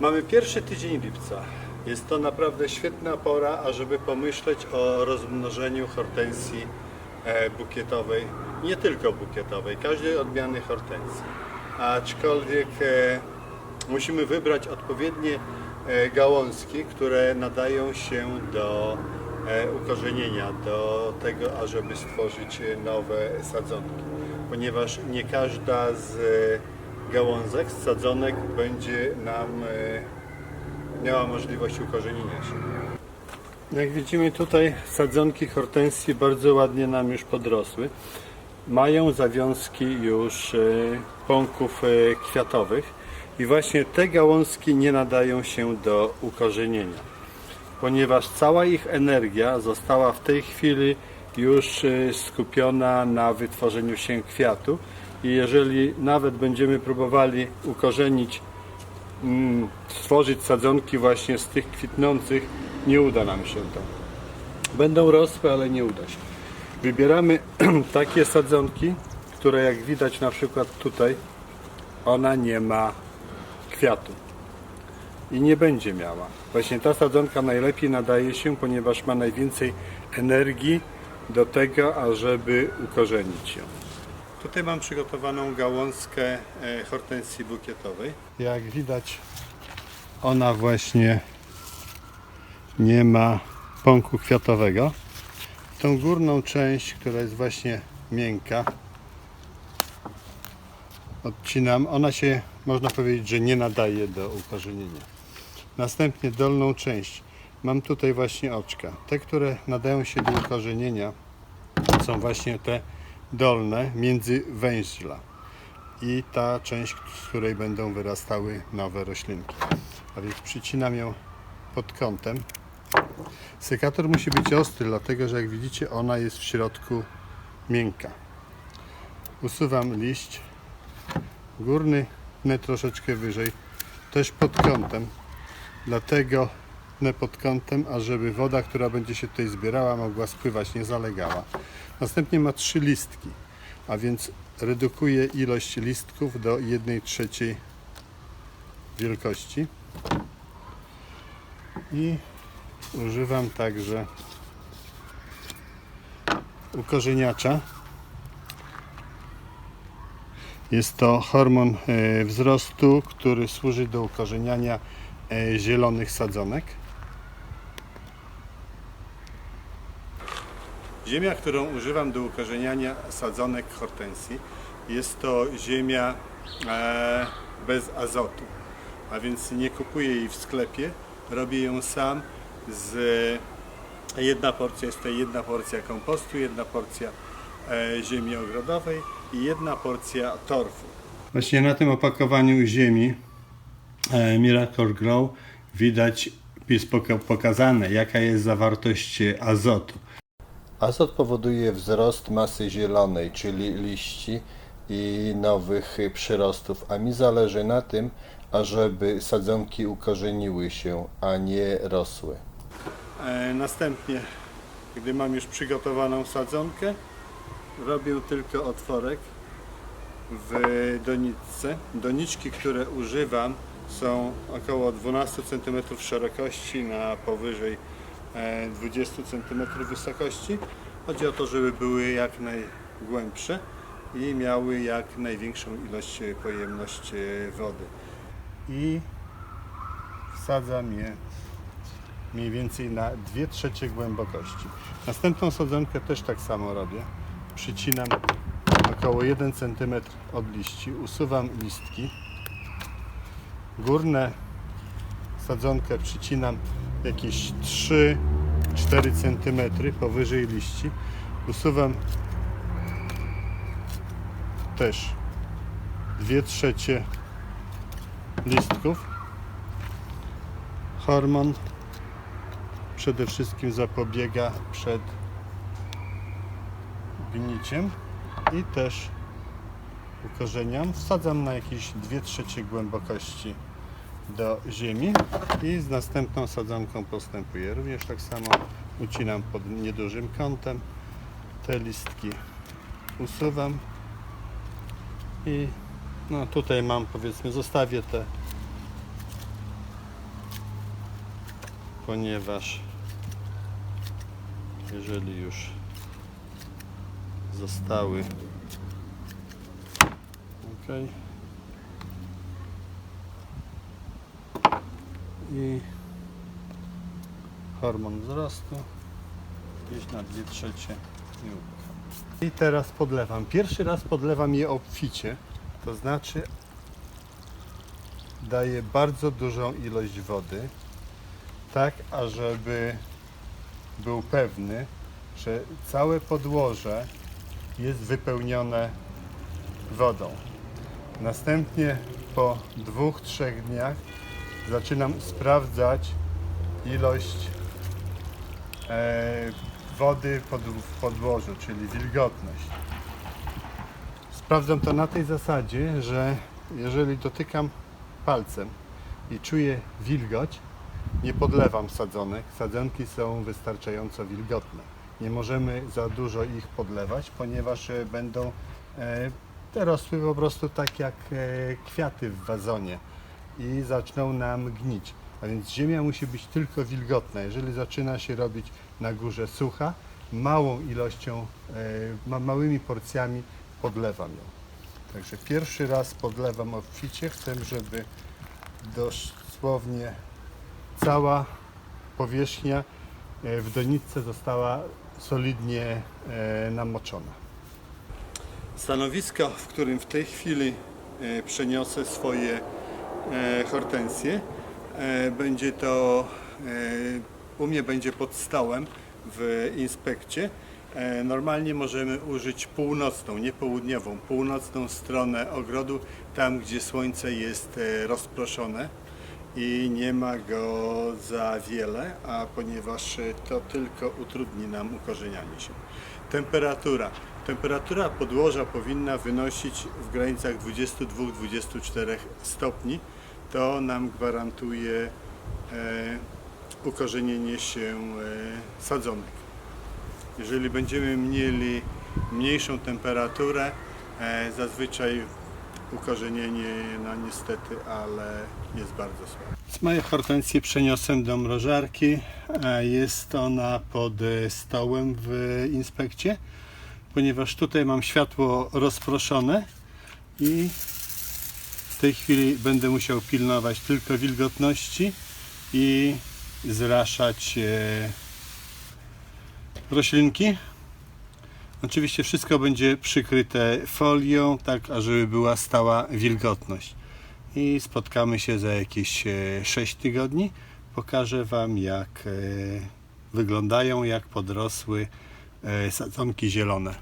Mamy pierwszy tydzień lipca. Jest to naprawdę świetna pora, ażeby pomyśleć o rozmnożeniu hortensji e, bukietowej. Nie tylko bukietowej, każdej odmiany hortensji. Aczkolwiek e, musimy wybrać odpowiednie e, gałązki, które nadają się do ukorzenienia, do tego, ażeby stworzyć nowe sadzonki. Ponieważ nie każda z gałązek, sadzonek będzie nam e, miała możliwość ukorzenienia się. Jak widzimy tutaj sadzonki hortensji bardzo ładnie nam już podrosły. Mają zawiązki już e, pąków e, kwiatowych i właśnie te gałązki nie nadają się do ukorzenienia, ponieważ cała ich energia została w tej chwili już skupiona na wytworzeniu się kwiatu i jeżeli nawet będziemy próbowali ukorzenić mm, stworzyć sadzonki właśnie z tych kwitnących, nie uda nam się to. Będą rosły, ale nie uda się. Wybieramy takie sadzonki, które jak widać na przykład tutaj, ona nie ma kwiatu i nie będzie miała. Właśnie ta sadzonka najlepiej nadaje się, ponieważ ma najwięcej energii do tego, ażeby ukorzenić ją. Tutaj mam przygotowaną gałązkę e, hortensji bukietowej. Jak widać, ona właśnie nie ma pąku kwiatowego. Tą górną część, która jest właśnie miękka, odcinam. Ona się, można powiedzieć, że nie nadaje do ukorzenienia. Następnie dolną część. Mam tutaj właśnie oczka. Te, które nadają się do ukorzenienia, są właśnie te dolne między węźla i ta część, z której będą wyrastały nowe roślinki. A więc przycinam ją pod kątem. Sekator musi być ostry, dlatego że jak widzicie ona jest w środku miękka. Usuwam liść. Górny troszeczkę wyżej, też pod kątem. Dlatego tnę pod kątem, ażeby woda, która będzie się tutaj zbierała, mogła spływać, nie zalegała. Następnie ma trzy listki, a więc redukuję ilość listków do 1 trzeciej wielkości. I używam także ukorzeniacza. Jest to hormon e, wzrostu, który służy do ukorzeniania e, zielonych sadzonek. Ziemia, którą używam do ukorzeniania sadzonek hortensji, jest to ziemia e, bez azotu, a więc nie kupuję jej w sklepie, robię ją sam z jedna porcja jest to jedna porcja kompostu, jedna porcja e, ziemi ogrodowej i jedna porcja torfu. Właśnie na tym opakowaniu ziemi e, Miracle Grow widać jest poka- pokazane jaka jest zawartość azotu. Azot powoduje wzrost masy zielonej, czyli liści i nowych przyrostów, a mi zależy na tym, ażeby sadzonki ukorzeniły się, a nie rosły. E, Następnie, gdy mam już przygotowaną sadzonkę, robię tylko otworek w doniczce. Doniczki, które używam są około 12 cm szerokości na powyżej 20 cm wysokości. Chodzi o to, żeby były jak najgłębsze i miały jak największą ilość, e, pojemność e, wody. I wsadzam je mniej więcej na 2 trzecie głębokości. Następną sadzonkę też tak samo robię. Przycinam około 1 cm od liści, usuwam listki. Górne sadzonkę przycinam jakieś 3-4 cm powyżej liści. Usuwam też 2 trzecie listków. Hormon przede wszystkim zapobiega przed gniciem i też ukorzeniam. Wsadzam na jakieś 2 trzecie głębokości do ziemi i z następną sadzonką postępuję. Również tak samo ucinam pod niedużym kątem. Te listki usuwam i no tutaj mam powiedzmy zostawię te ponieważ jeżeli już zostały ok i hormon wzrostu gdzieś na 2 trzecie i. I teraz podlewam. Pierwszy raz podlewam je obficie, to znaczy daję bardzo dużą ilość wody, tak ażeby był pewny, że całe podłoże jest wypełnione wodą. Następnie po dwóch, trzech dniach zaczynam sprawdzać ilość e, wody w podłożu, czyli wilgotność. Sprawdzam to na tej zasadzie, że jeżeli dotykam palcem i czuję wilgoć, nie podlewam sadzonek. Sadzonki są wystarczająco wilgotne. Nie możemy za dużo ich podlewać, ponieważ e, będą e, te rosły po prostu tak jak kwiaty w wazonie i zaczną nam gnić. A więc ziemia musi być tylko wilgotna. Jeżeli zaczyna się robić na górze sucha, małą ilością, e, ma, małymi porcjami podlewam ją. Także pierwszy raz podlewam obficie. Chcę, żeby dosłownie cała powierzchnia e, w doniczce została solidnie e, namoczona. Stanowisko, w którym w tej chwili przeniosę swoje e, hortensje, e, będzie to e, u mnie będzie pod stołem w inspekcie. Normalnie możemy użyć północną, nie południową, północną stronę ogrodu, tam gdzie słońce jest rozproszone i nie ma go za wiele, a ponieważ to tylko utrudni nam ukorzenianie się. Temperatura. Temperatura podłoża powinna wynosić w granicach 22-24 stopni. To nam gwarantuje e, ukorzenienie się e, sadzonek. Jeżeli będziemy mieli mniejszą temperaturę, e, zazwyczaj ukorzenienie, no niestety, ale jest bardzo słabe. Moje hortensje przeniosłem do mrożarki. Jest ona pod stołem w inspekcie, ponieważ tutaj mam światło rozproszone i w tej chwili będę musiał pilnować tylko wilgotności i zraszać e, roślinki. Oczywiście wszystko będzie przykryte folią, tak ażeby była stała wilgotność. I spotkamy się za jakieś e, 6 tygodni. Pokażę Wam jak e, wyglądają, jak podrosły E, samki zielone.